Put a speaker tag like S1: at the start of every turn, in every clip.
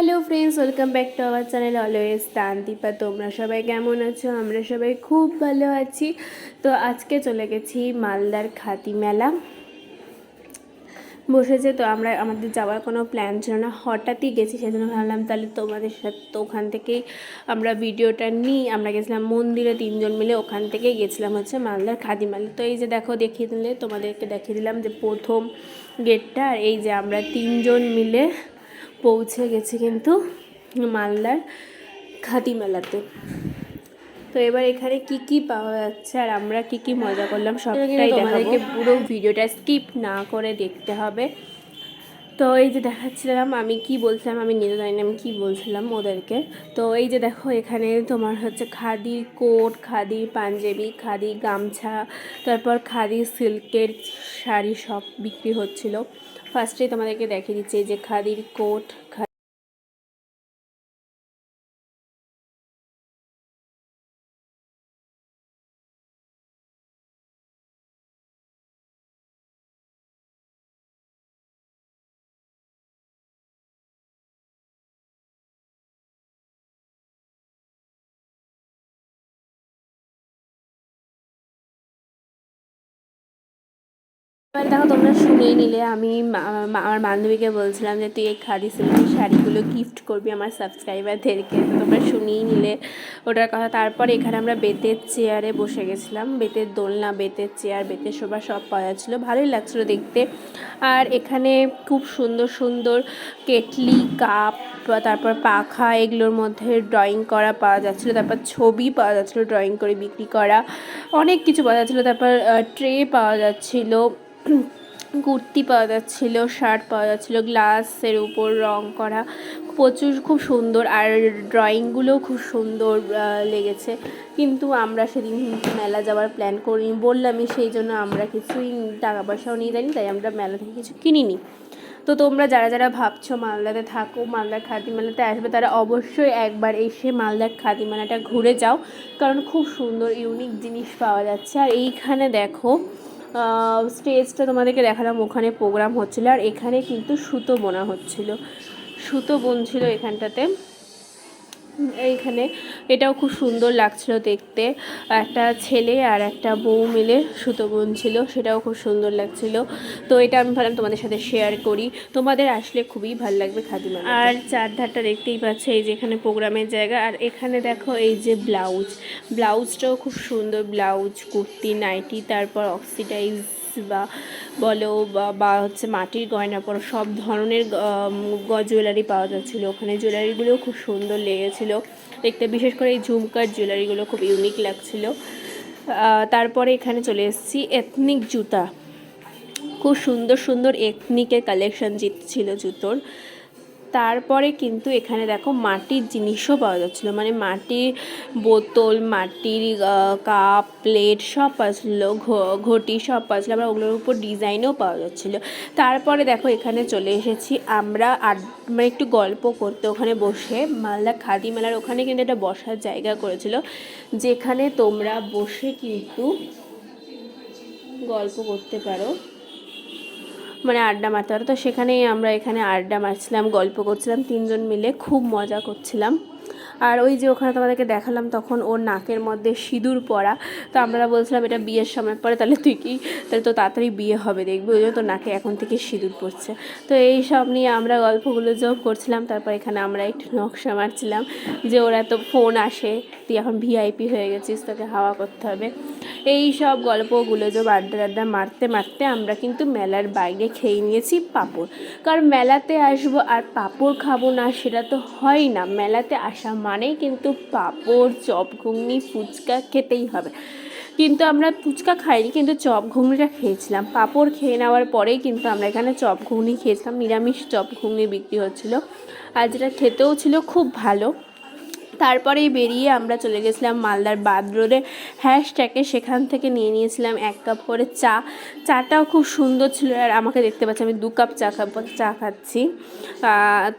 S1: Hello friends, welcome back to our channel always তান্তিপা তোমরা সবাই কেমন আছো? আমরা সবাই খুব ভালো আছি। তো আজকে চলে গেছি মালদার খাতি মেলা। বসেছে তো আমরা, আমাদের যাওয়ার কোনো প্ল্যান ছিল না। হঠাৎই গেছি, সেজন্য ভাবলাম তাহলে তোমাদের সাথে তো ওখান থেকেই আমরা ভিডিওটা নিই। আমরা গেছিলাম মন্দিরে তিনজন মিলে, ওখান থেকেই গেছিলাম হচ্ছে মালদার খাদি মেলা। তো এই যে দেখো, দেখিয়ে দিলে তোমাদেরকে দেখিয়ে দিলাম যে প্রথম গেটটা আর এই যে আমরা তিনজন মিলে পৌঁছে গেছি কিন্তু মালদার খাতি মেলাতে। তো এবার এখানে কি কি পাওয়া যাচ্ছে আর আমরা কি কি মজা করলাম সবটাই তোমাদেরকে পুরো ভিডিওটা স্কিপ না করে দেখতে হবে। তো এই যে দেখাচ্ছিলাম, আমি কি বলছিলাম, আমি নিজে জানি আমি কী বলছিলাম ওদেরকে। তো এই যে দেখো, এখানে তোমার হচ্ছে খাদির কোট, খাদির পাঞ্জাবি খাদি গামছা, তারপর খাদি সিল্কের শাড়ি সব বিক্রি হচ্ছিল। ফার্স্টে তোমাদেরকে দেখিয়ে দিচ্ছি যে খাদির কোট এবার দেখো তোমরা শুনেই নিলে, আমি আমার বান্ধবীকে বলছিলাম যে তুই এই খাদি সিল্কের শাড়িগুলো গিফট করবি আমার সাবস্ক্রাইবারদেরকে তোমরা শুনেই নিলে ওটার কথা। তারপর এখানে আমরা বেতের চেয়ারে বসে গেছিলাম। বেতের দোলনা, বেতের চেয়ার, বেতের শোভা সব পাওয়া যাচ্ছিল। ভালোই লাগছিল দেখতে। আর এখানে খুব সুন্দর সুন্দর কেটলি, কাপ, তারপর পাখা এগুলোর মধ্যে ড্রয়িং করা পাওয়া যাচ্ছিল। তারপর ছবি পাওয়া যাচ্ছিল ড্রয়িং করে বিক্রি করা। অনেক কিছু পাওয়া যাচ্ছিল। তারপর ট্রে পাওয়া যাচ্ছিল। কুর্তি পাওয়া যাচ্ছিল, শার্ট পাওয়া যাচ্ছিল, গ্লাসের উপর রং করা। প্রচুর, খুব সুন্দর। আর ড্রয়িংগুলোও খুব সুন্দর লেগেছে। কিন্তু আমরা সেদিন মেলা যাওয়ার প্ল্যান করিনি। বললামই সেই জন্য আমরা কিছুই টাকা পয়সাও নিয়ে যাইনি, তাই আমরা মেলা থেকে কিছু কিনিনি। তো তোমরা যারা যারা ভাবছ মালদাতে থাকো, মালদার খাদি মেলাতে আসবে, তারা অবশ্যই একবার এসে মালদার খাদি মেলাটা ঘুরে যাও। কারণ খুব সুন্দর, ইউনিক জিনিস পাওয়া যাচ্ছে। আর এইখানে দেখো স্টেজটা তোমাদেরকে দেখালাম, ওখানে প্রোগ্রাম হচ্ছিল আর এখানে কিন্তু সুতো বোনা হচ্ছিল। সুতো বুনছিল এখানটাতে। এইখানে। এটাও খুব সুন্দর লাগছিল দেখতে। একটা ছেলে আর একটা বউ মিলে সুতো বুনছিল, সেটাও খুব সুন্দর লাগছিল। তো এটা আমি ভাবলাম তোমাদের সাথে শেয়ার করি। তোমাদের আসলে খুবই ভালো লাগবে খাদিমা আর চারধারটা দেখতেই পাচ্ছে, এই যে এখানে প্রোগ্রামের জায়গা। আর এখানে দেখো এই যে ব্লাউজ। ব্লাউজটাও খুব সুন্দর, ব্লাউজ, কুর্তি, নাইটি, তারপর অক্সিডাইজ বা বলো বা হচ্ছে মাটির গয়না পরো সব ধরনের জুয়েলারি পাওয়া যাচ্ছিল। ওখানে জুয়েলারিগুলোও খুব সুন্দর লেগেছিলো। দেখতে বিশেষ করে এই ঝুমকার জুয়েলারিগুলো খুব ইউনিক লাগছিল। তারপরে এখানে চলে এসেছি এথনিক জুতা। খুব সুন্দর সুন্দর এথনিকের কালেকশান জিতছিলো জুতোর। তারপরে কিন্তু এখানে দেখো মাটির জিনিসও পাওয়া যাচ্ছিল। মানে মাটির বোতল, মাটির কাপ, প্লেট সব পাচ্ছিলো ঘটি সব পাচ্ছিলো আবার ওগুলোর উপর ডিজাইনও পাওয়া যাচ্ছিল। তারপরে দেখো এখানে চলে এসেছি আমরা আর মানে একটু গল্প করতে ওখানে বসে। মালদা খাদি মেলার ওখানে কিন্তু একটা বসার জায়গা করেছিল, যেখানে তোমরা বসে কিন্তু গল্প করতে পারো। মানে আড্ডা মারতে পারো। তো সেখানেই আমরা এখানে আড্ডা মারছিলাম, গল্প করছিলাম, তিনজন মিলে খুব মজা করছিলাম। আর ওই যে ওখানে তোমাদেরকে দেখালাম তখন ওর নাকের মধ্যে সিঁদুর পরা তো আমরা বলছিলাম, এটা বিয়ের সময় পরে তাহলে তুই কি? তাহলে তো তাড়াতাড়ি বিয়ে হবে, দেখবি। ওই জন্য তোর নাকে এখন থেকে সিঁদুর পড়ছে। তো এই সব নিয়ে আমরা গল্পগুলো যোগ করছিলাম। তারপর এখানে আমরা একটু নকশা মারছিলাম যে ওরা তো ফোন আসে, তুই এখন ভিআইপি হয়ে গেছিস, তোকে হাওয়া করতে হবে। এই সব গল্পগুলো যে আড্ডা আড্ডা মারতে মারতে আমরা কিন্তু মেলার বাইরে খেয়ে নিয়েছি পাঁপড়। কারণ মেলাতে আসব আর পাঁপড় খাব না, সেটা তো হয় না। মেলাতে আসা মানেই কিন্তু পাঁপড়, চপ ঘুগনি, ফুচকা খেতেই হবে। কিন্তু আমরা ফুচকা খাইনি, কিন্তু চপ ঘুগনিটা খেয়েছিলাম। পাঁপড় খেয়ে নেওয়ার পরেই কিন্তু আমরা এখানে চপ ঘুগনি খেয়েছিলাম। নিরামিষ চপ ঘুগনি বিক্রি হচ্ছিল। আর যেটা খেতেও ছিল খুব ভালো। তারপরেই বেরিয়ে আমরা চলে গেছিলাম মালদার বাদ রোডে। হ্যাশট্যাগে সেখান থেকে নিয়ে নিয়েছিলাম এক কাপ করে চা। চাটাও খুব সুন্দর ছিল আর আমাকে দেখতে পাচ্ছি, আমি দু কাপ চা খাব, চা খাচ্ছি।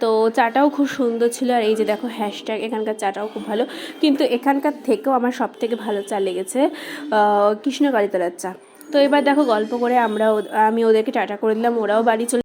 S1: তো চাটাও খুব সুন্দর ছিল আর এই যে দেখো হ্যাশট্যাগ, এখানকার চাটাও খুব ভালো। কিন্তু এখানকার থেকেও আমার সব থেকে ভালো চা লেগেছে কৃষ্ণকালীতলার চা। তো এবার দেখো গল্প করে আমরা আমি ওদেরকে টাটা করে দিলাম, ওরাও বাড়ি চলে